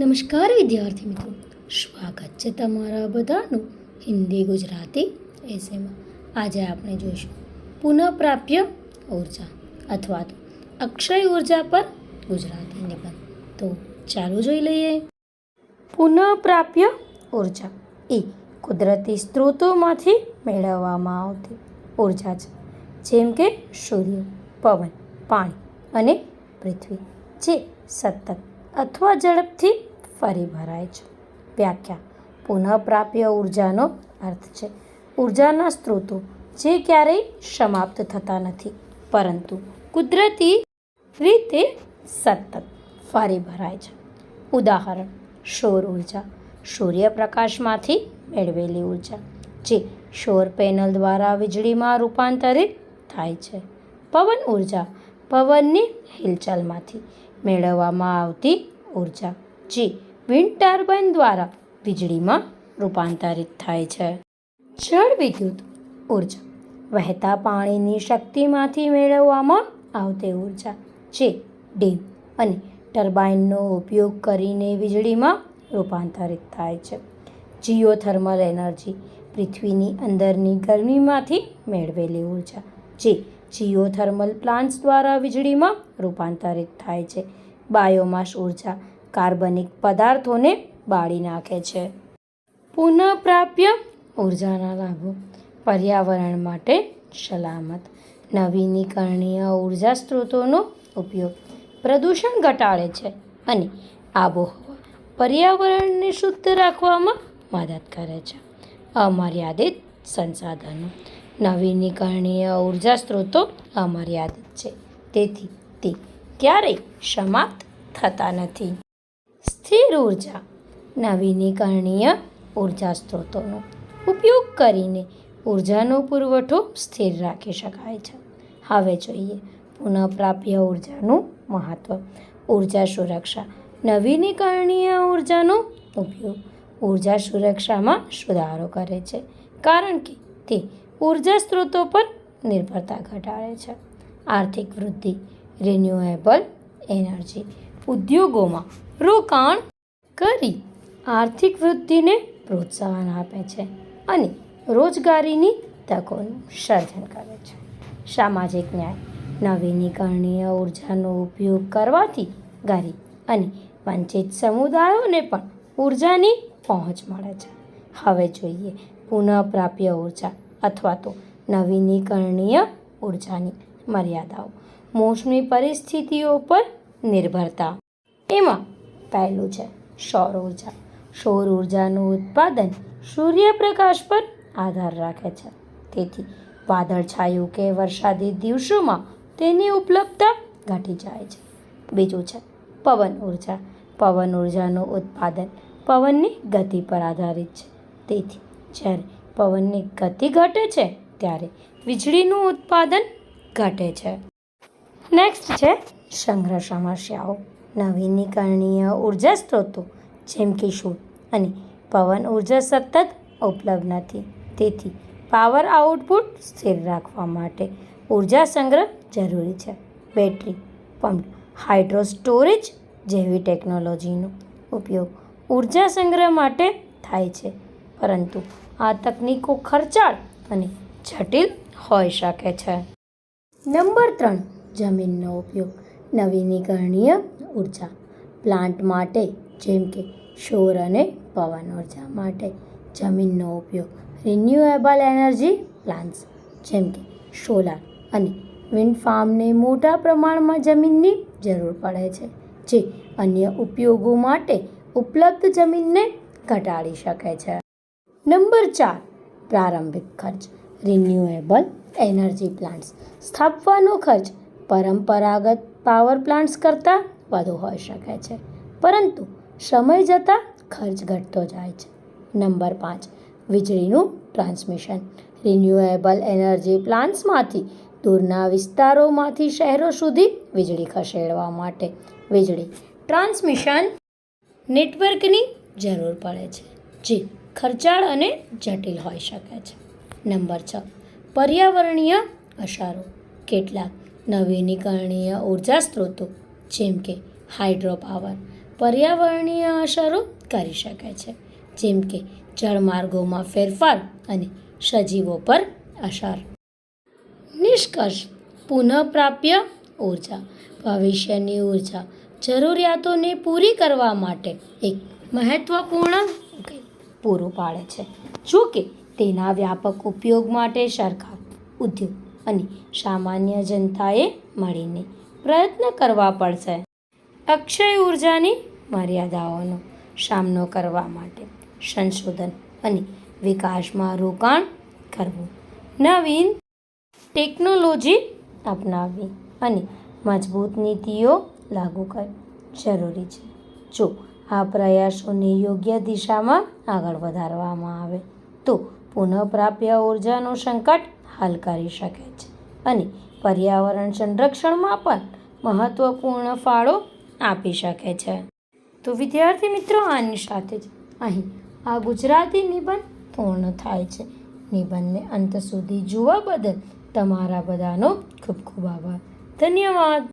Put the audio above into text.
નમસ્કાર વિદ્યાર્થી મિત્રો. સ્વાગત છે તમારા બધાનું હિન્દી ગુજરાતી એસેમાં આજે આપણે જોઈશું પુનઃપ્રાપ્ય ઊર્જા અથવા તો અક્ષય ઊર્જા પર ગુજરાતી નિબંધ. તો ચાલો જોઈ લઈએ. પુનઃપ્રાપ્ય ઊર્જા એ કુદરતી સ્ત્રોતોમાંથી મેળવવામાં આવતી ઊર્જા છે. જેમ કે સૂર્ય, પવન, પાણી અને પૃથ્વી. જે સતત અથવા ઝડપથી ફરી ભરાય છે. વ્યાખ્યા. પુનઃપ્રાપ્ય ઉર્જાનો અર્થ છે. ઉર્જાના સ્ત્રોતો જે ક્યારેય સમાપ્ત થતા નથી, પરંતુ કુદરતી રીતે સતત ફરી ભરાય છે. ઉદાહરણ, સૌર ઊર્જા. સૂર્યપ્રકાશમાંથી મેળવેલી ઊર્જા, જે સૌર પેનલ દ્વારા વીજળીમાં રૂપાંતરિત થાય છે. પવન ઊર્જા, પવનની હિલચાલમાંથી મેળવવામાં આવતી ઊર્જા, જે વિન્ડ ટર્બાઇન દ્વારા વીજળીમાં રૂપાંતરિત થાય છે. જળ વિદ્યુત ઊર્જા વહેતા પાણીની શક્તિમાંથી મેળવવામાં આવતી ઊર્જા જે ડેમ અને ટર્બાઇનનો ઉપયોગ કરીને વીજળીમાં રૂપાંતરિત થાય છે. જીઓથર્મલ એનર્જી પૃથ્વીની અંદરની ગરમીમાંથી મેળવેલી ઊર્જા જે જીઓથર્મલ પ્લાન્ટ્સ દ્વારા વીજળીમાં રૂપાંતરિત થાય છે. બાયોમાસ ઊર્જા કાર્બનિક પદાર્થોને બાળી નાખે છે. પુનઃપ્રાપ્ય ઉર્જાના લાભો. પર્યાવરણ માટે સલામત. નવીનીકરણીય ઊર્જા સ્ત્રોતોનો ઉપયોગ. પ્રદૂષણ ઘટાડે છે અને આબોહવા પર્યાવરણને શુદ્ધ રાખવામાં મદદ કરે છે. અમર્યાદિત સંસાધનો. નવીનીકરણીય ઊર્જા સ્ત્રોતો અમર્યાદિત છે. તેથી તે ક્યારેય સમાપ્ત થતા નથી. સ્થિર ઊર્જા નવીનીકરણીય ઊર્જા સ્ત્રોતોનો ઉપયોગ કરીને ઉર્જાનો પુરવઠો સ્થિર રાખી શકાય છે. હવે જોઈએ પુનઃપ્રાપ્ય ઉર્જાનું મહત્ત્વ ઊર્જા સુરક્ષા નવીનીકરણીય ઉર્જાનો ઉપયોગ ઊર્જા સુરક્ષામાં સુધારો કરે છે, કારણ કે તે ઊર્જા સ્ત્રોતો પર નિર્ભરતા ઘટાડે છે. આર્થિક વૃદ્ધિ રિન્યુએબલ એનર્જી ઉદ્યોગોમાં રોકાણ કરી આર્થિક વૃદ્ધિને પ્રોત્સાહન આપે છે અને રોજગારીની તકોનું સર્જન કરે છે. સામાજિક ન્યાય, નવીનીકરણીય ઉર્જાનો ઉપયોગ કરવાથી ગરીબ અને વંચિત સમુદાયોને પણ ઉર્જાની પહોંચ મળે છે. હવે જોઈએ પુનઃપ્રાપ્ય ઊર્જા અથવા તો નવીનીકરણીય ઉર્જાની મર્યાદાઓ. મોસમી પરિસ્થિતિઓ પર નિર્ભરતા એમાં પહેલું છે સૌર ઊર્જા સૌર ઉર્જાનું ઉત્પાદન સૂર્યપ્રકાશ પર આધાર રાખે છે. તેથી વાદળછાયું કે વરસાદી દિવસોમાં તેની ઉપલબ્ધતા ઘટી જાય છે. બીજું છે પવન ઊર્જા પવન ઉર્જાનું ઉત્પાદન પવનની ગતિ પર આધારિત છે. તેથી જ્યારે પવનની ગતિ ઘટે છે, ત્યારે વીજળીનું ઉત્પાદન ઘટે છે. નેક્સ્ટ છે સંગ્રહ સમસ્યાઓ. નવીનીકરણીય ઊર્જા સ્ત્રોતો, જેમ કે સૂર્ય અને પવન ઊર્જા સતત ઉપલબ્ધ નથી. તેથી પાવર આઉટપુટ સ્થિર રાખવા માટે ઊર્જા સંગ્રહ જરૂરી છે. બેટરી પંપ, હાઇડ્રો સ્ટોરેજ જેવી ટેકનોલોજીનો ઉપયોગ ઊર્જા સંગ્રહ માટે થાય છે. પરંતુ આ તકનીકો ખર્ચાળ અને જટિલ હોઈ શકે છે. નંબર ત્રણ, જમીનનો ઉપયોગ. નવીનીકરણીય ઊર્જા પ્લાન્ટ માટે, જેમ કે સૌર અને પવન ઊર્જા માટે, જમીનનો ઉપયોગ રિન્યુએબલ એનર્જી પ્લાન્ટ્સ, જેમ કે સોલાર અને વિન્ડ ફાર્મને મોટા પ્રમાણમાં જમીનની જરૂર પડે છે, જે અન્ય ઉપયોગો માટે ઉપલબ્ધ જમીનને ઘટાડી શકે છે. નંબર ચાર, પ્રારંભિક ખર્ચ રિન્યુએબલ એનર્જી પ્લાન્ટ્સ. સ્થાપવાનો ખર્ચ પરંપરાગત પાવર પ્લાન્ટ્સ કરતાં વધુ હોઈ શકે છે. પરંતુ સમય જતાં ખર્ચ ઘટતો જાય છે. નંબર પાંચ, વીજળીનું ટ્રાન્સમિશન. રિન્યુએબલ એનર્જી પ્લાન્ટ્સમાંથી દૂરના વિસ્તારોમાંથી શહેરો સુધી વીજળી ખસેડવા માટે વીજળી ટ્રાન્સમિશન નેટવર્કની જરૂર પડે છે, જે ખર્ચાળ અને જટિલ હોઈ શકે છે. નંબર છ, પર્યાવરણીય અસરો. કેટલાક નવીનીકરણીય ઊર્જા સ્ત્રોતો, જેમ કે હાઇડ્રો પર્યાવરણીય અસરો કરી શકે છે. જેમ કે જળમાર્ગોમાં ફેરફાર અને સજીવો પર અસર. નિષ્કર્ષ, પુનઃપ્રાપ્ય ઊર્જા. ભવિષ્યની ઊર્જા જરૂરિયાતોને પૂરી કરવા માટે એક મહત્વપૂર્ણ પૂરું પાડે છે. જો કે તેના વ્યાપક ઉપયોગ માટે સરકાર, ઉદ્યોગ અને સામાન્ય જનતાએ મળીને પ્રયત્ન કરવા પડશે. અક્ષય ઉર્જાની મર્યાદાઓનો સામનો કરવા માટે સંશોધન અને વિકાસમાં રોકાણ કરવું. નવીન ટેકનોલોજી અપનાવવી અને મજબૂત નીતિઓ લાગુ કરવી જરૂરી છે. જો આ પ્રયાસોને યોગ્ય દિશામાં આગળ વધારવામાં આવે તો પુનઃપ્રાપ્ય ઉર્જાનું સંકટ હલ કરી શકે છે. અને પર્યાવરણ સંરક્ષણમાં પણ મહત્વપૂર્ણ ફાળો આપી શકે છે. તો વિદ્યાર્થી મિત્રો, આની સાથે જ અહીં આ ગુજરાતી નિબંધ પૂર્ણ થાય છે. નિબંધને અંત સુધી જોવા બદલ તમારા બધાનો ખૂબ ખૂબ આભાર. ધન્યવાદ.